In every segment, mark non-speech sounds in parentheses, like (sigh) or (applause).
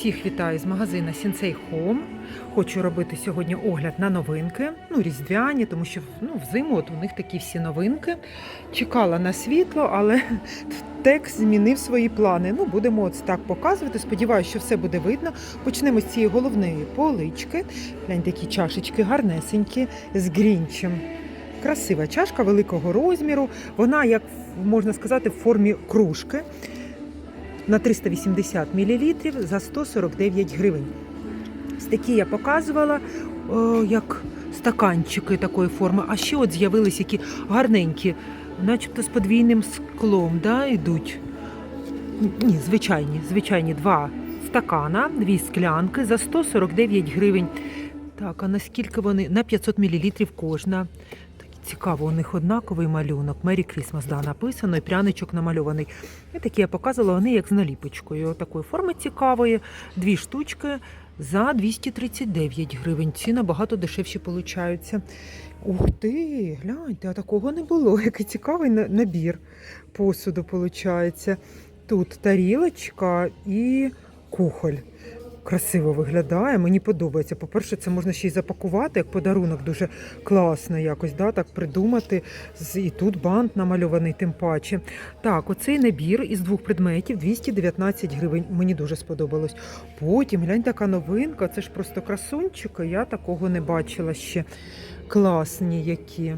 Всіх вітаю з магазина Sensei Home. Хочу робити сьогодні огляд на новинки, ну, різдвяні, тому що ну, взиму от у них такі всі новинки. Чекала на світло, але (laughs) текст змінив свої плани. Ну, будемо от так показувати. Сподіваюся, що все буде видно. Почнемо з цієї головної полички. Глянь, такі чашечки гарнесенькі з грінчем. Красива чашка великого розміру. Вона, як можна сказати, в формі кружки на 380 мл за 149 гривень. Ось такі я показувала, о, як стаканчики такої форми. А ще от з'явились які гарненькі, начебто з подвійним склом, да, йдуть. Ні, звичайні, звичайні два стакана, дві склянки за 149 гривень. Так, а наскільки вони? На 500 мл кожна. Цікаво, у них однаковий малюнок. Мері Крісмас, да, написано, і пряничок намальований. І такі я показувала, вони як з наліпочкою. Такої форми цікавої. Дві штучки за 239 гривень. Ці набагато дешевші получаються. Ух ти, гляньте, а такого не було. (laughs) Який цікавий набір посуду виходить. Тут тарілочка і кухоль. Красиво виглядає, мені подобається. По-перше, це можна ще й запакувати як подарунок, дуже класно якось, да, так придумати. І тут бант намальований, тим паче. Так, оцей набір із двох предметів 219 гривень. Мені дуже сподобалось. Потім глянь, така новинка, це ж просто красунчики. Я такого не бачила ще. Класні які.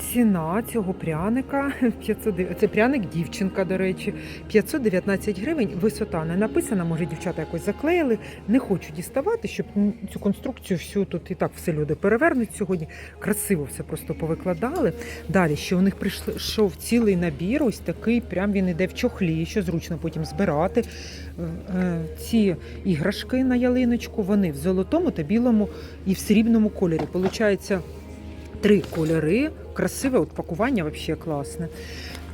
Ціна цього пряника (laughs) 509, це пряник дівчинка, до речі, 519 гривень. Висота не написана, може дівчата якось заклеїли. Не хочу діставати, щоб цю конструкцію всю тут і так все люди перевернуть сьогодні. Красиво все просто повикладали. Далі ще у них прийшов цілий набір, ось такий, прям він іде в чохлі, що зручно потім збирати. Е, е, Ці іграшки на ялиночку, вони в золотому та білому і в срібному кольорі. Получається три кольори. Красиве от пакування взагалі класне.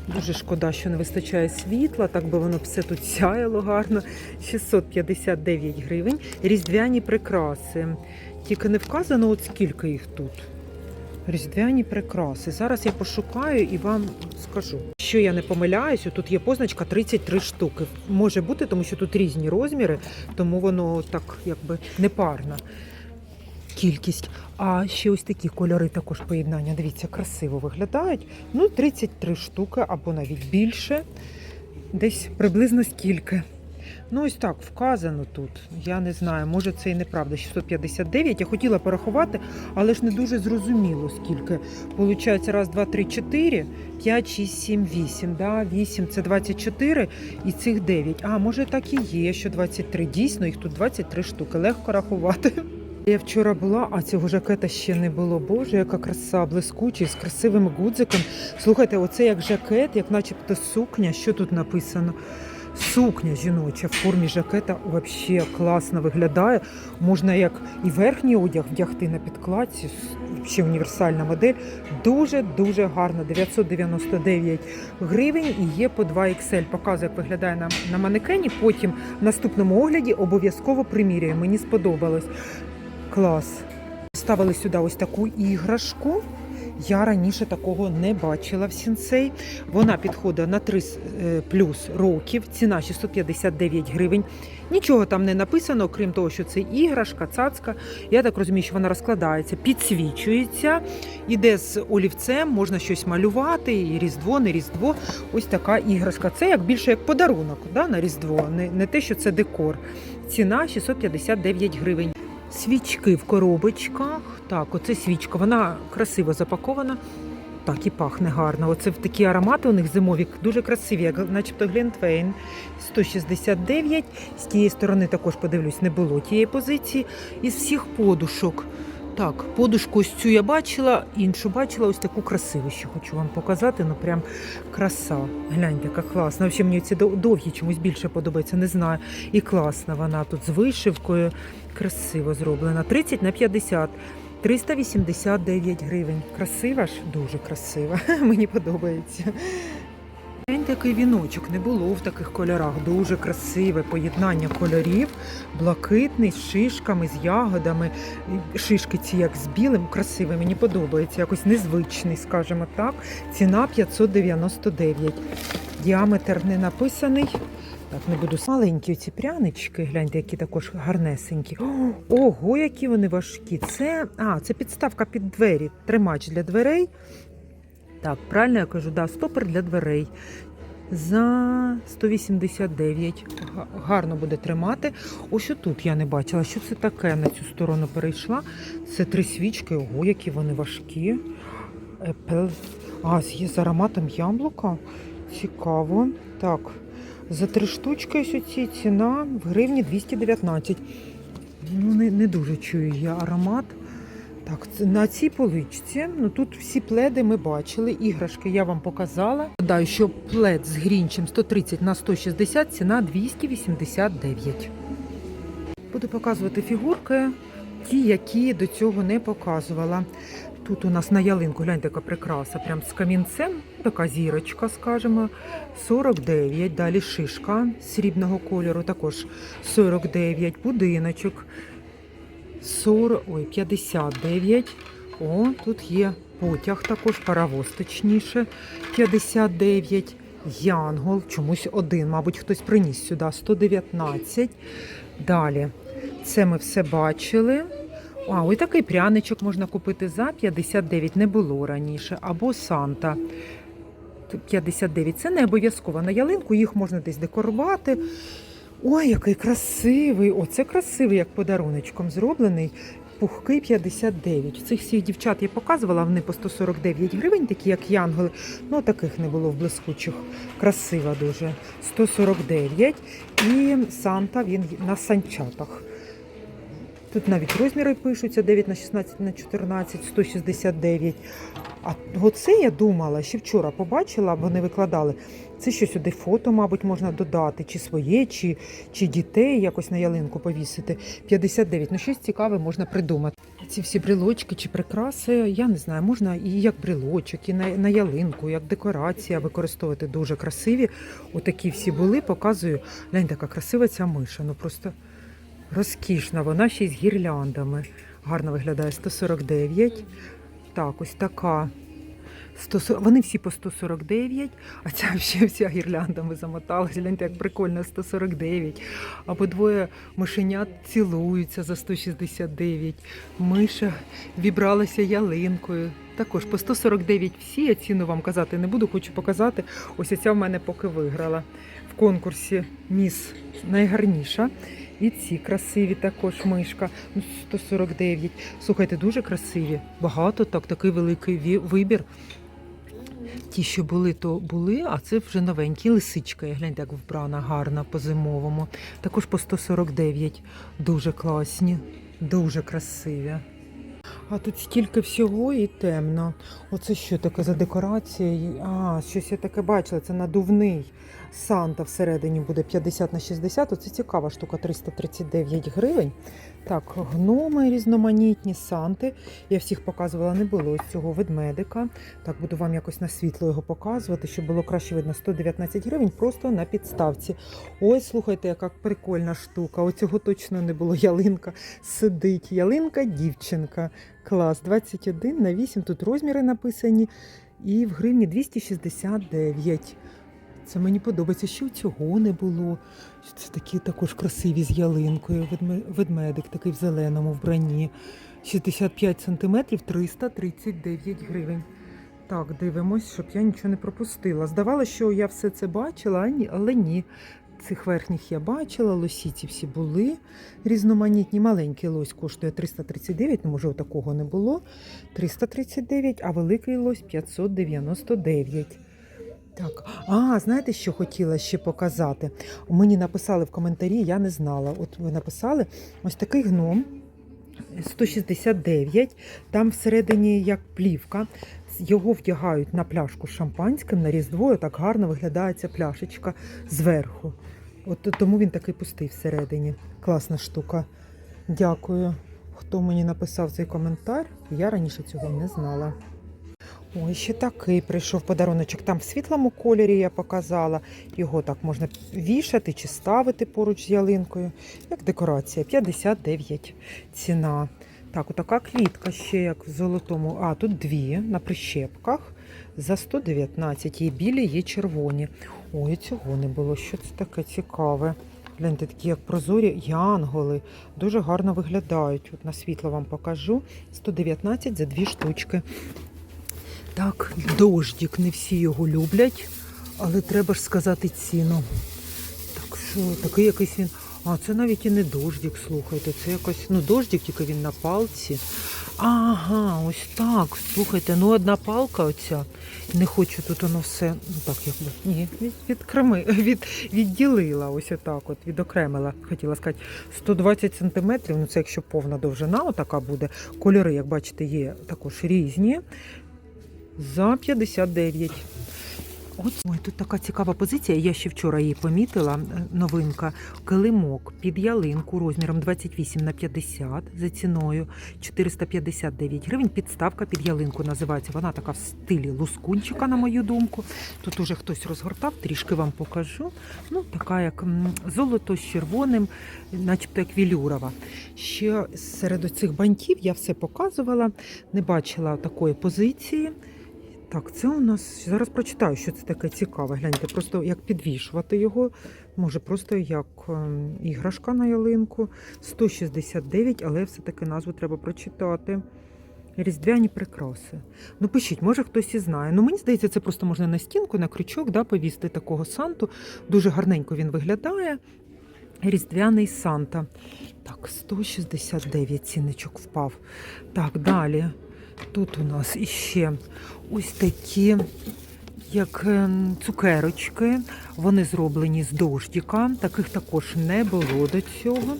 Дуже шкода, що не вистачає світла, так би воно все тут сяяло гарно. 659 гривень. Різдвяні прикраси. Тільки не вказано, от скільки їх тут. Різдвяні прикраси. Зараз я пошукаю і вам скажу. Що я не помиляюсь, тут є позначка 33 штуки. Може бути, тому що тут різні розміри, тому воно так якби непарна кількість. А ще ось такі кольори також поєднання. Дивіться, красиво виглядають. Ну, 33 штуки або навіть більше. Десь приблизно скільки. Ну, ось так вказано тут. Я не знаю, може це і неправда. 659. Я хотіла порахувати, але ж не дуже зрозуміло, скільки. Получається, раз, два, три, чотири, п'ять, шість, сім, вісім. Да? Вісім це 24 і цих 9. А, може так і є, що 23. Дійсно, їх тут 23 штуки. Легко рахувати. Я вчора була, а цього жакета ще не було. Боже, яка краса, блискучий, з красивим гудзиком. Слухайте, оце як жакет, як начебто сукня. Що тут написано? Сукня жіноча в формі жакета взагалі класно виглядає. Можна як і верхній одяг вдягти на підкладці. Ще універсальна модель. Дуже-дуже гарно. 999 гривень і є по 2XL. Показую, як виглядає на, на манекені. Потім в наступному огляді обов'язково приміряю. Мені сподобалось. Клас. Ставили сюди ось таку іграшку. Я раніше такого не бачила в сінцей. Вона підходить на 3 е, плюс років, ціна 659 гривень. Нічого там не написано, крім того, що це іграшка, цацка. Я так розумію, що вона розкладається, підсвічується, іде з олівцем, можна щось малювати, і Різдво, не Різдво. Ось така іграшка. Це як більше як подарунок да, на Різдво, не, не те, що це декор. Ціна 659 гривень. Свічки в коробочках. Так, оце свічка. Вона красиво запакована. Так і пахне гарно. Оце такі аромати у них зимові, дуже красиві, як начебто Глінтвейн. 169. З тієї сторони також подивлюсь, не було тієї позиції. Із всіх подушок. Так, подушку ось цю я бачила, іншу бачила, ось таку красиву ще хочу вам показати. Ну прям краса. Гляньте, яка класна. Взагалі мені ці довгі чомусь більше подобається, не знаю. І класна вона тут з вишивкою. Красиво зроблена. 30 на 50. 389 гривень. Красива ж? Дуже красива. (laughs) Мені подобається. Глянь, такий віночок не було в таких кольорах. Дуже красиве поєднання кольорів, блакитний з шишками, з ягодами. Шишки ці як з білим, красивий, мені подобається, якось незвичний, скажімо так. Ціна 599. Діаметр не написаний. Так, не буду маленькі ці прянички, гляньте, які також гарнесенькі. Ого, які вони важкі. Це, а, це підставка під двері, тримач для дверей. Так, правильно я кажу, да, стопер для дверей. За 189. Гарно буде тримати. Ось тут я не бачила, що це таке на цю сторону перейшла. Це три свічки. Ого, які вони важкі. Apple. А, є з ароматом яблука. Цікаво. Так. За три штучки ось оці ціна в гривні 219. Ну, не, не дуже чую я аромат. Так, на цій поличці. Ну тут всі пледи ми бачили. Іграшки я вам показала. Даю, що плед з грінчем 130 на 160, ціна 289. Буду показувати фігурки, ті, які до цього не показувала. Тут у нас на ялинку, гляньте, яка прикраса, прям з камінцем, така зірочка, скажімо, 49. Далі шишка срібного кольору, також 49. Будиночок 40, ой, 59. О, тут є потяг також, паровоз точніше, 59. Янгол, чомусь один, мабуть, хтось приніс сюди 119. Далі, це ми все бачили. А, ось такий пряничок можна купити за 59, не було раніше. Або Санта. 59. Це не обов'язково на ялинку, їх можна десь декорувати. Ой, який красивий! Оце красивий, як подаруночком зроблений. Пухкий 59. Цих всіх дівчат я показувала, вони по 149 гривень, такі як янголи. Ну, таких не було в блискучих. Красива дуже. 149. І Санта він на санчатах. Тут навіть розміри пишуться 9 на 16 на 14, 169. А оце я думала, ще вчора побачила, вони викладали. Це що сюди фото, мабуть, можна додати, чи своє, чи, чи дітей якось на ялинку повісити. 59. Ну, щось цікаве можна придумати. Ці всі брелочки чи прикраси, я не знаю, можна і як брелочок, і на, на ялинку, як декорація використовувати дуже красиві. Отакі всі були, показую. Глянь, така красива ця миша. Ну просто розкішна, вона ще й з гірляндами. Гарно виглядає 149. Так, ось така. 140, вони всі по 149, а ця ще вся гірляндами замоталась. Гляньте, як прикольно, 149. Або двоє мишенят цілуються за 169. Миша вібралася ялинкою. Також по 149 всі, я ціну вам казати не буду, хочу показати. Ось ця в мене поки виграла в конкурсі Міс найгарніша. І ці красиві також мишка. Ну, 149. Слухайте, дуже красиві. Багато так, такий великий вибір. Ті, що були, то були, а це вже новенькі. Лисичка, я гляньте, як вбрана, гарна по-зимовому. Також по 149. Дуже класні, дуже красиві. А тут стільки всього і темно. Оце що таке за декорація? А, щось я таке бачила, це надувний. Санта всередині буде 50 на 60. Оце цікава штука, 339 гривень. Так, гноми різноманітні, санти. Я всіх показувала, не було ось цього ведмедика. Так, буду вам якось на світло його показувати, щоб було краще видно. 119 гривень просто на підставці. Ось, слухайте, яка прикольна штука. Оцього точно не було. Ялинка сидить. Ялинка дівчинка. Клас. 21 на 8. Тут розміри написані. І в гривні 269. Це мені подобається, що цього не було. Це такі також красиві з ялинкою. Ведмедик такий в зеленому вбранні. 65 сантиметрів 339 гривень. Так, дивимось, щоб я нічого не пропустила. Здавалося, що я все це бачила, але ні. Цих верхніх я бачила, лосіці всі були різноманітні. Маленький лось коштує 339, ну може такого не було. 339, а великий лось 599. Так, а знаєте, що хотіла ще показати? Мені написали в коментарі, я не знала. От ви написали ось такий гном 169, там всередині як плівка. Його вдягають на пляшку з шампанським на різдво, так гарно виглядає ця пляшечка зверху. От тому він такий пустий всередині. Класна штука. Дякую. Хто мені написав цей коментар, я раніше цього не знала. Ой, ще такий прийшов подаруночок. Там в світлому кольорі я показала. Його так можна вішати чи ставити поруч з ялинкою. Як декорація 59 ціна. Так, отака квітка ще як в золотому. А, тут дві на прищепках. за 119. Є білі, є червоні. Ой, цього не було. Що це таке цікаве? Гляньте, такі як прозорі янголи. Дуже гарно виглядають. От на світло вам покажу. 119 за дві штучки. Так, дождик, не всі його люблять, але треба ж сказати ціну. Так що, такий якийсь він. А, це навіть і не дождик, слухайте. Це якось, ну, дождик, тільки він на палці. Ага, ось так. Слухайте, ну одна палка оця. Не хочу тут воно все. Ну так, якби. Ні, від, відкреми, (laughs) від, відділила ось отак, от, відокремила, хотіла сказати, 120 сантиметрів. Ну це якщо повна довжина, отака буде. Кольори, як бачите, є також різні. За 59. От ой, тут така цікава позиція. Я ще вчора її помітила. Новинка килимок під ялинку розміром 28 на 50 за ціною 459 гривень. Підставка під ялинку називається. Вона така в стилі лускунчика, на мою думку. Тут уже хтось розгортав, трішки вам покажу. Ну, така як золото з червоним, начебто як вілюрова. Ще серед цих бантів я все показувала, не бачила такої позиції. Так, це у нас зараз прочитаю, що це таке цікаве. Гляньте, просто як підвішувати його. Може, просто як ем, іграшка на ялинку. 169, але все-таки назву треба прочитати. Різдвяні прикраси. Ну, пишіть, може хтось і знає. Ну, мені здається, це просто можна на стінку, на крючок, да, повісти такого санту. Дуже гарненько він виглядає. Різдвяний Санта. Так, 169 цінничок впав. Так, далі. Тут у нас іще ось такі, як ем, цукерочки. Вони зроблені з дождіка. Таких також не було до цього.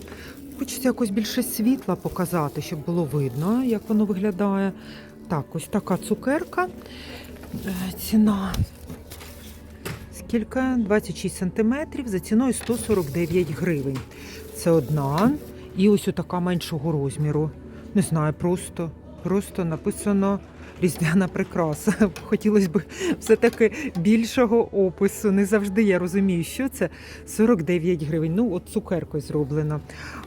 Хочеться якось більше світла показати, щоб було видно, як воно виглядає. Так, ось така цукерка. Е, Ціна. Скільки? 26 сантиметрів за ціною 149 гривень. Це одна. І ось така меншого розміру. Не знаю, просто, просто написано різдвяна прикраса. (laughs) Хотілося б все-таки більшого опису. Не завжди я розумію, що це 49 гривень. Ну, от цукеркою зроблено.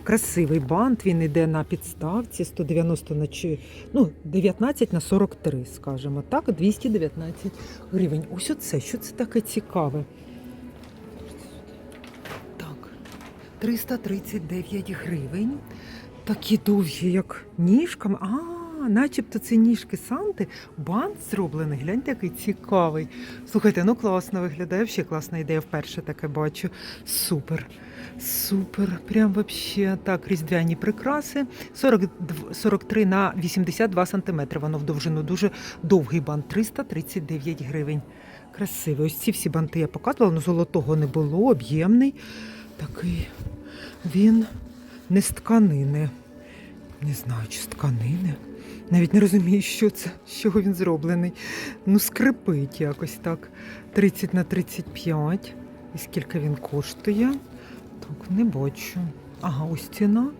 Красивий бант, він йде на підставці 190 на ну, 19 на 43, скажімо так, 219 гривень. Ось оце, що це таке цікаве. Так, 339 гривень. Такі довгі, як ніжками. А, начебто це ніжки Санти. Бант зроблений. Гляньте, який цікавий. Слухайте, ну класно виглядає. Ще класна ідея. Вперше таке бачу. Супер. Супер. Прям вообще так, різдвяні прикраси. 42 43 на 82 сантиметри. Воно в довжину. Дуже довгий бант. 339 гривень. Красивий. Ось ці всі банти я показувала, але золотого не було, об'ємний. Такий він не з тканини. Не знаю, чи з тканини. Навіть не розумію, що це, з чого він зроблений. Ну, скрипить якось так. 30 на 35. І скільки він коштує? Так, не бачу. Ага, ось ціна.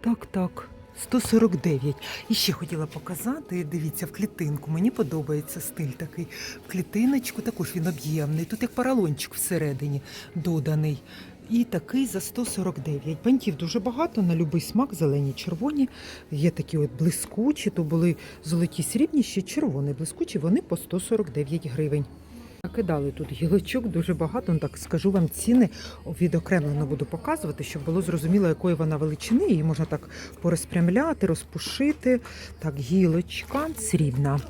Так, так. 149. І ще хотіла показати, дивіться, в клітинку. Мені подобається стиль такий. В клітиночку також він об'ємний. Тут як паралончик всередині доданий. І такий за 149. Бантів дуже багато, на будь-який смак, зелені, червоні. Є такі от блискучі, то були золоті срібні, ще червоні блискучі, вони по 149 гривень. Накидали тут гілочок дуже багато. Ну, так скажу вам ціни відокремлено буду показувати, щоб було зрозуміло, якої вона величини. Її можна так порозпрямляти, розпушити. Так, гілочка срібна.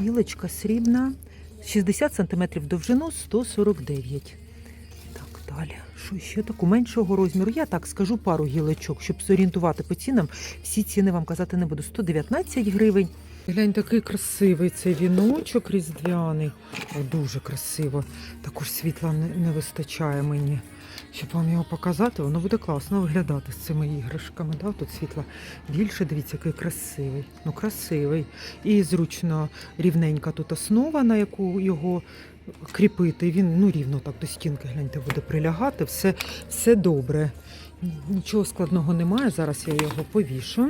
Гілочка срібна. 60 см довжину 149. Так, далі. Що ще таку меншого розміру? Я так скажу пару гілочок, щоб зорієнтувати по цінам. Всі ціни вам казати не буду. 119 гривень. Глянь, такий красивий цей віночок різдвяний. О, дуже красиво. Також світла не, вистачає мені. Щоб вам його показати, воно буде класно виглядати з цими іграшками. Да? Тут світла більше, дивіться, який красивий. Ну, красивий. І зручно рівненька тут основа, на яку його кріпити. Він ну, рівно так до стінки, гляньте, буде прилягати. Все, все добре. Нічого складного немає. Зараз я його повішу.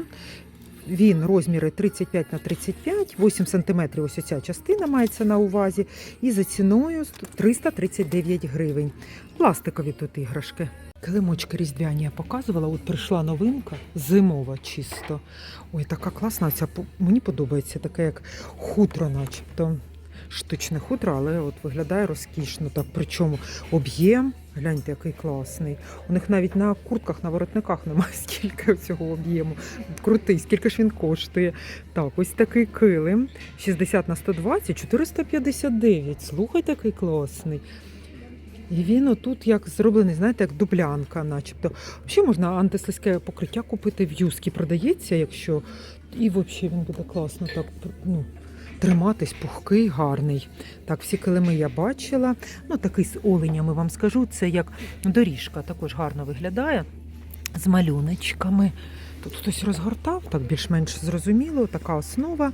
Він розміри 35 на 35, 8 см ось ця частина мається на увазі. І за ціною 339 гривень. Пластикові тут іграшки. Килимочки різдвяні я показувала. От прийшла новинка, зимова чисто. Ой, така класна. Ця мені подобається, таке як хутро, начебто. Штучне хутро, але от виглядає розкішно. Так, причому об'єм, гляньте, який класний. У них навіть на куртках, на воротниках немає (laughs) стільки цього об'єму. Крутий, скільки ж він коштує. Так, ось такий килим 60 на 120, 459. Слухай, такий класний. І він отут як зроблений, знаєте, як дублянка, начебто. Взагалі можна антислизьке покриття купити в юскі. Продається, якщо. І взагалі він буде класно так ну, триматись, пухкий, гарний. Так, всі килими я бачила. Ну, такий з оленями вам скажу. Це як доріжка, також гарно виглядає. З малюночками. Тут хтось розгортав, так більш-менш зрозуміло, така основа.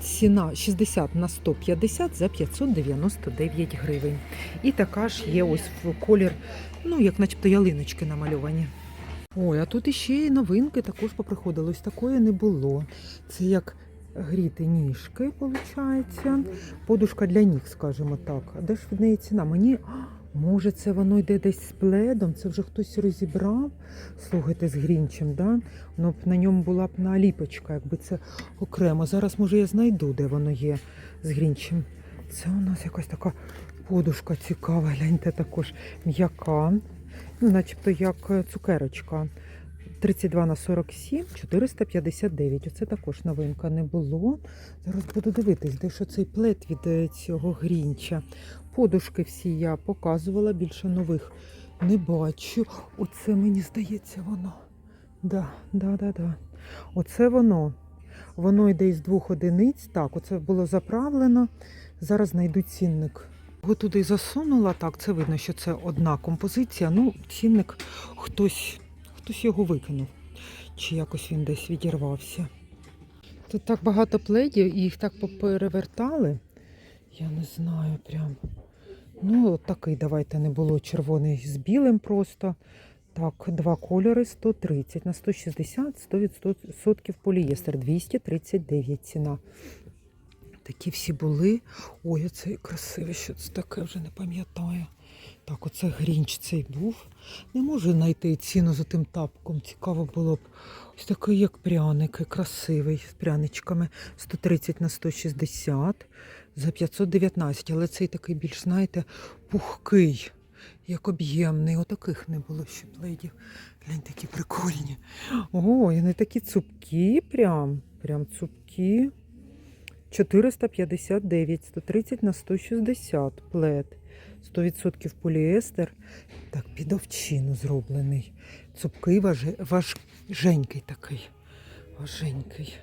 Ціна 60 на 150 за 599 гривень. І така ж є ось в колір, ну, як начебто ялиночки намальовані. Ой, а тут іще і новинки також поприходили. Ось такої не було. Це як гріти ніжки, виходить. Подушка для ніг, скажімо так. А де ж від неї ціна? Мені. Може, це воно йде десь з пледом, це вже хтось розібрав. Слухайте, з грінчем, да? Ну, б на ньому була б наліпочка, якби це окремо. Зараз, може, я знайду, де воно є з грінчем. Це у нас якась така подушка цікава, гляньте, також м'яка. Ну, начебто як е, цукерочка. 32 на 47, 459. Оце також новинка не було. Зараз буду дивитись, де ж оцей плед від е, цього грінча. Подушки всі я показувала, більше нових не бачу. Оце мені здається воно. Да, да, да, да. Оце воно. Воно йде із двох одиниць. Так, оце було заправлено. Зараз знайду цінник. Його туди засунула, так, це видно, що це одна композиція. Ну, цінник хтось, хтось його викинув. Чи якось він десь відірвався. Тут так багато пледів, і їх так поперевертали. Я не знаю прям. Ну, от такий давайте не було червоний з білим просто. Так, два кольори 130 на 160, 100% полієстер, 239 ціна. Такі всі були. Ой, оцей красивий, що це таке, вже не пам'ятаю. Так, оце грінч цей був. Не можу знайти ціну за тим тапком. Цікаво було б. Ось такий, як пряники, красивий, з пряничками. 130 на 160 за 519. Але цей такий більш, знаєте, пухкий, як об'ємний. Отаких не було ще пледів. Глянь, такі прикольні. Ой, вони такі цупкі, прям, прям цупкі. 459, 130 на 160 плед. 100% поліестер. Так, під овчину зроблений. Цупкий, важе, важенький такий. Важенький.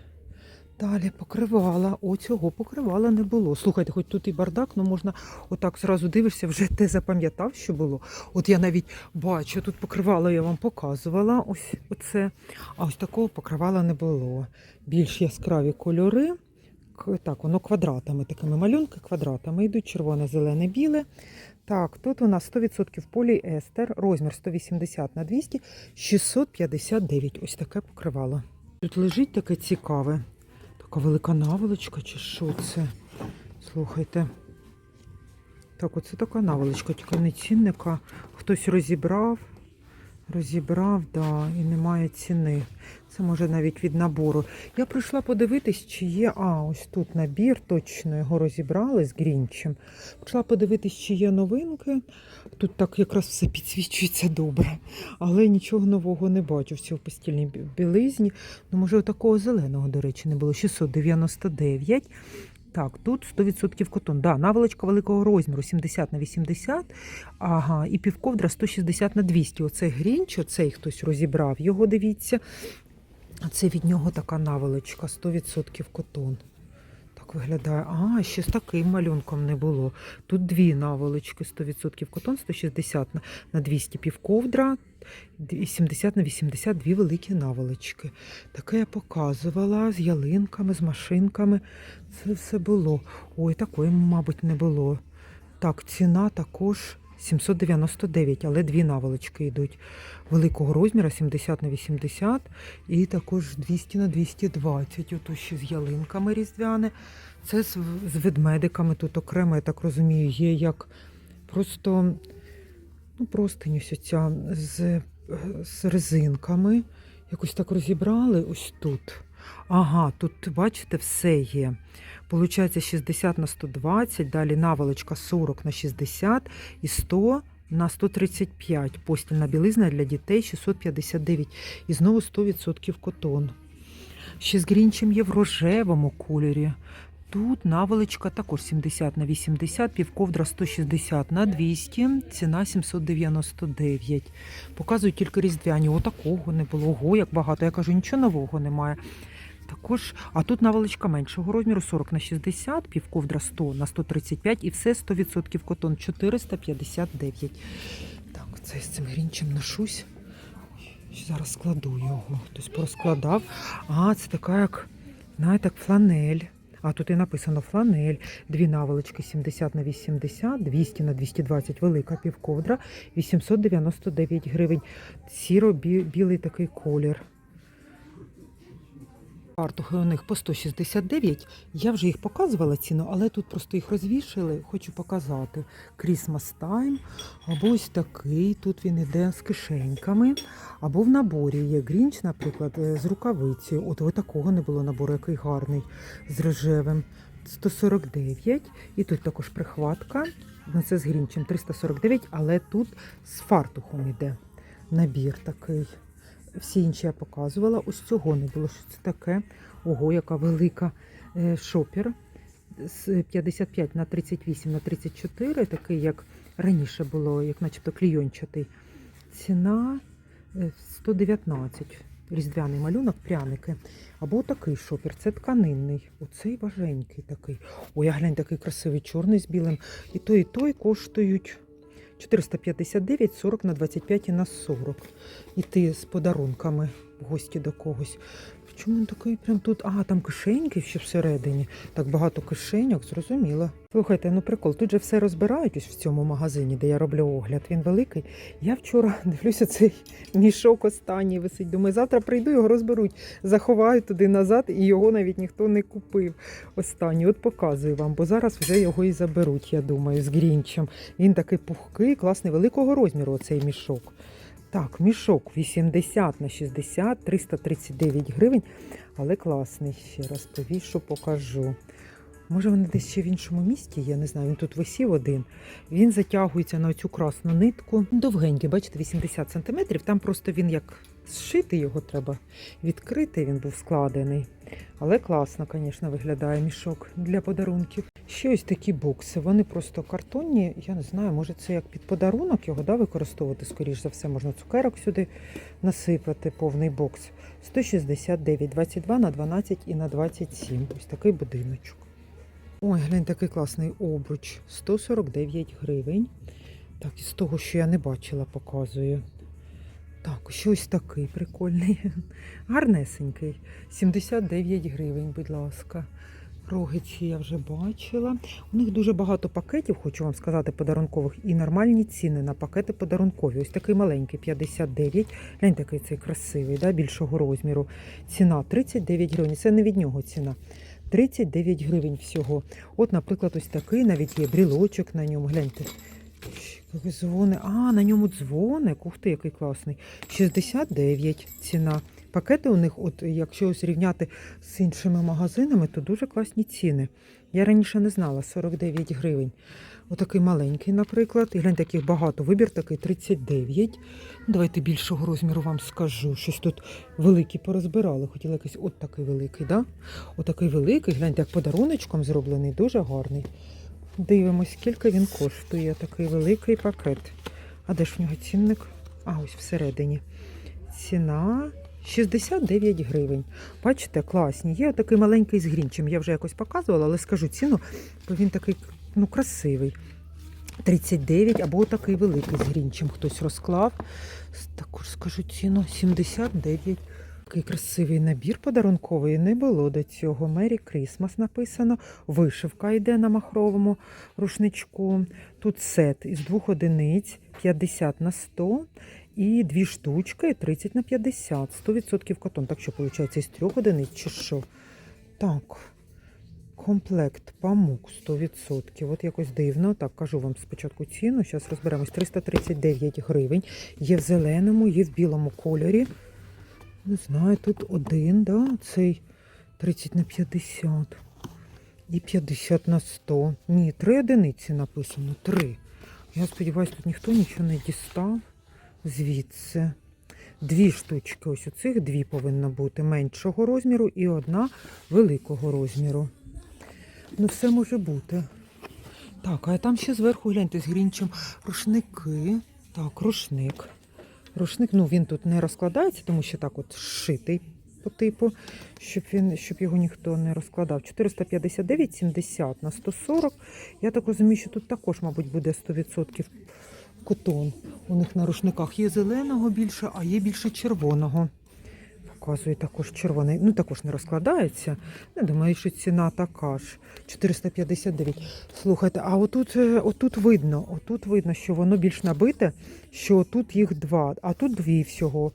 Далі покривала. О, цього покривала не було. Слухайте, хоч тут і бардак, ну можна отак зразу дивишся, вже ти запам'ятав, що було. От я навіть бачу, тут покривало я вам показувала. Ось оце. А ось такого покривала не було. Більш яскраві кольори. Так, воно квадратами, такими малюнки квадратами йдуть червоне, зелене, біле. Так, тут у нас 100% поліестер, розмір 180 на 200, 659. Ось таке покривало. Тут лежить таке цікаве. Така велика наволочка, чи що це? Слухайте. Так, оце така наволочка, тільки не цінника. Хтось розібрав, розібрав, да, і немає ціни. Це може навіть від набору. Я прийшла подивитись, чи є. А, ось тут набір, точно його розібрали з грінчем. Прийшла подивитись, чи є новинки. Тут так якраз все підсвічується добре, але нічого нового не бачу. Все в постільній білизні. Ну, може, такого зеленого, до речі, не було. 699. Так, тут 100% котон. Да, наволочка великого розміру 70 на 80, ага, і півковдра 160 на 200. Оцей грінч, оцей хтось розібрав, його дивіться. А це від нього така наволочка 100% котон. Так виглядає. А, ще з таким малюнком не було. Тут дві наволочки 100% котон, 160 на- на 200 півковдра, і 70 на 80 дві великі наволочки. Таке я показувала з ялинками, з машинками. Це все було. Ой, такої, мабуть, не було. Так, ціна також 799, але дві наволочки йдуть. Великого розміру 70 на 80 і також 200 на 220. Ото ще з ялинками різдвяне. Це з, ведмедиками тут окремо, я так розумію, є як просто ну, простинь ось ця з, з резинками. Якось так розібрали ось тут. Ага, тут бачите, все є. Получається 60 на 120, далі наволочка 40 на 60 і 100 на 135. Постільна білизна для дітей 659. І знову 100% котон. Ще з грінчем є в рожевому кольорі. Тут наволочка також 70 на 80, півковдра 160 на 200, ціна 799. Показую тільки різдвяні. Отакого не було. Ого, як багато. Я кажу, нічого нового немає. Також, а тут наволочка меншого розміру 40 на 60, півковдра 100 на 135 і все 100% котон 459. Так, це з цим грінчем ношусь. Зараз складу його. Хтось порозкладав. А, це така як, знаєте, як фланель. А тут і написано фланель. Дві наволочки 70 на 80, 200 на 220, велика півковдра, 899 гривень. Сіро-білий такий колір. Фартухи у них по 169. Я вже їх показувала ціну, але тут просто їх розвішали. Хочу показати. Christmas Time. Або ось такий. Тут він іде з кишеньками. Або в наборі є грінч, наприклад, е, з рукавицею. От ось такого не було набору, який гарний, з рожевим. 149. І тут також прихватка. Ну, це з грінчем 349, але тут з фартухом іде набір такий. Всі інші я показувала. Ось цього не було. Що це таке? Ого, яка велика Е, шопер з 55 на 38 на 34, такий, як раніше було, як начебто клійончатий. Ціна е, 119. Різдвяний малюнок, пряники. Або такий шопер, це тканинний. Оцей важенький такий. Ой, а глянь, такий красивий чорний з білим. І той, і той коштують 459, 40 на 25 і на 40. Іти з подарунками в гості до когось. Чому він такий прям тут? А, там кишеньки ще всередині. Так багато кишеньок, зрозуміло. Слухайте, ну прикол, тут же все розбирають ось в цьому магазині, де я роблю огляд. Він великий. Я вчора (laughs) дивлюся, цей мішок останній висить. Думаю, завтра прийду, його розберуть. Заховаю туди назад, і його навіть ніхто не купив. Останній. От показую вам, бо зараз вже його і заберуть, я думаю, з грінчем. Він такий пухкий, класний, великого розміру оцей мішок. Так, мішок 80 на 60, 339 гривень, але класний. Ще раз повішу, покажу. Може, вони десь ще в іншому місті, я не знаю. Він тут висів один. Він затягується на цю красну нитку. Довгенький, бачите, 80 см. Там просто він як зшити його треба відкрити, він був складений. Але класно, звісно, виглядає мішок для подарунків. Ще ось такі бокси. Вони просто картонні. Я не знаю, може це як під подарунок його да, використовувати, скоріш за все, можна цукерок сюди насипати, повний бокс. 169, 22 на 12 і на 27. Ось такий будиночок. Ой, глянь, такий класний обруч. 149 гривень. Так, із того, що я не бачила, показую. Так, ще ось такий прикольний. (laughs) Гарнесенький. 79 гривень, будь ласка. Рогичі я вже бачила. У них дуже багато пакетів, хочу вам сказати, подарункових, і нормальні ціни на пакети подарункові. Ось такий маленький 59. Глянь, такий цей красивий, да, більшого розміру. Ціна 39 гривень. Це не від нього ціна. 39 гривень всього. От, наприклад, ось такий навіть є брілочок на ньому. Гляньте. Дзвони. А, на ньому дзвоник. Ух ти, який класний. 69 ціна. Пакети у них, от якщо ось рівняти з іншими магазинами, то дуже класні ціни. Я раніше не знала 49 гривень. Отакий маленький, наприклад. І глянь, таких багато. Вибір такий 39. Ну, Давайте більшого розміру вам скажу. Щось тут великі порозбирали. Хотіла якийсь от такий великий, да? Отакий великий, гляньте, як подаруночком зроблений, дуже гарний. Дивимось, скільки він коштує. Такий великий пакет. А де ж в нього цінник? А, ось всередині. Ціна 69 гривень. Бачите, класні. Є такий маленький з грінчем. Я вже якось показувала, але скажу ціну, бо він такий ну, красивий. 39 або такий великий з грінчем хтось розклав. Також скажу ціну 79. Такий красивий набір подарунковий не було до цього. Мері Крісмас написано. Вишивка йде на махровому рушничку. Тут сет із двох одиниць 50 на 100 і дві штучки 30 на 50. 100% котон. Так що, виходить, із трьох одиниць чи що? Так. Комплект памук 100%. От якось дивно. Так, кажу вам спочатку ціну. Зараз розберемось. 339 гривень. Є в зеленому, є в білому кольорі. Не знаю, тут один, да, цей 30 на 50. І 50 на 100. Ні, три одиниці написано. Три. Я сподіваюся, тут ніхто нічого не дістав звідси. Дві штучки. Ось у цих дві повинно бути меншого розміру і одна великого розміру. Ну, все може бути. Так, а там ще зверху гляньте з грінчем рушники. Так, рушник. Рушник, ну він тут не розкладається, тому що так от шитий по типу, щоб він, щоб його ніхто не розкладав. 459,70 на 140. Я так розумію, що тут також, мабуть, буде 100% котон. У них на рушниках є зеленого більше, а є більше червоного. Показує також червоний. Ну, також не розкладається. Я думаю, що ціна така ж. 459. Слухайте, а отут, е, отут видно, отут видно, що воно більш набите, що тут їх два, а тут дві всього.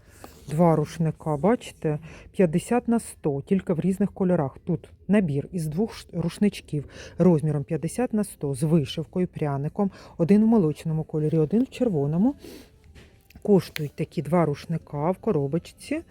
Два рушника, бачите? 50 на 100, тільки в різних кольорах. Тут набір із двох рушничків розміром 50 на 100 з вишивкою, пряником, один в молочному кольорі, один в червоному. Коштують такі два рушника в коробочці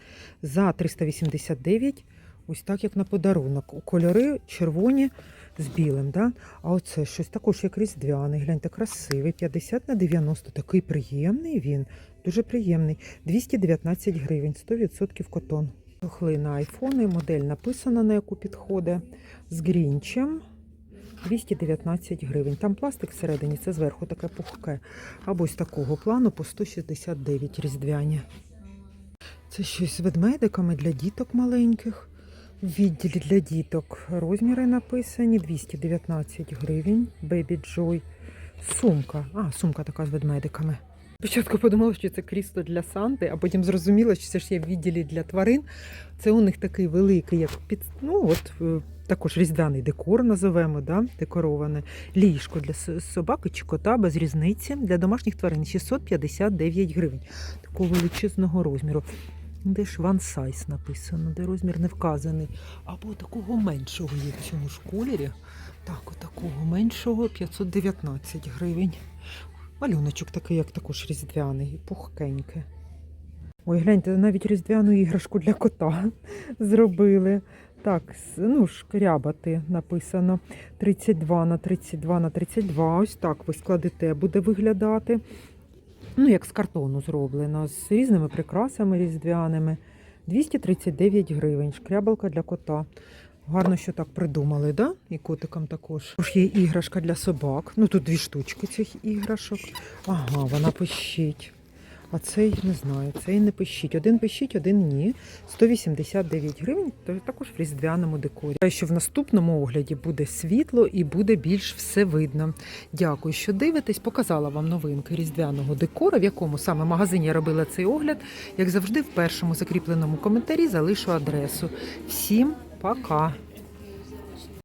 за 389, ось так як на подарунок. Кольори червоні з білим. Да? А оце щось також як різдвяний. Гляньте, красивий. 50 на 90. Такий приємний він. Дуже приємний. 219 гривень, 100% котон. Тухли айфони, модель написана, на яку підходить. З грінчем. 219 гривень. Там пластик всередині, це зверху таке пухке. Або ось такого плану по 169 різдвяні. Це щось з ведмедиками для діток маленьких. Відділі для діток розміри написані 219 гривень. Baby Joy. Сумка. А, сумка така з ведмедиками. Спочатку подумала, що це крісло для Санти, а потім зрозуміла, що це ж є відділі для тварин. Це у них такий великий, як під ну от е, також різдвяний декор називаємо, да? декороване. Ліжко для собаки чи кота без різниці для домашніх тварин 659 гривень. Такого величезного розміру. Де ж one size написано, де розмір не вказаний. Або такого меншого є в цьому ж кольорі. Так, такого меншого 519 гривень. Малюночок такий, як також різдвяний, пухкенький. Ой, гляньте, навіть різдвяну іграшку для кота (laughs) зробили. Так, ну, шкрябати написано 32 на 32 на 32. Ось так ви складете, буде виглядати. Ну, як з картону зроблено, з різними прикрасами різдвяними. 239 гривень. Шкрябалка для кота. Гарно, що так придумали, да? І котикам також. Тож є іграшка для собак. Ну тут дві штучки цих іграшок. Ага, вона пищить. А цей не знаю, цей не пищить. Один пищить, один ні. 189 гривень, то також в різдвяному декорі. Що в наступному огляді буде світло і буде більш все видно. Дякую, що дивитесь. Показала вам новинки різдвяного декору, в якому саме магазині я робила цей огляд. Як завжди, в першому закріпленому коментарі залишу адресу. Всім пока!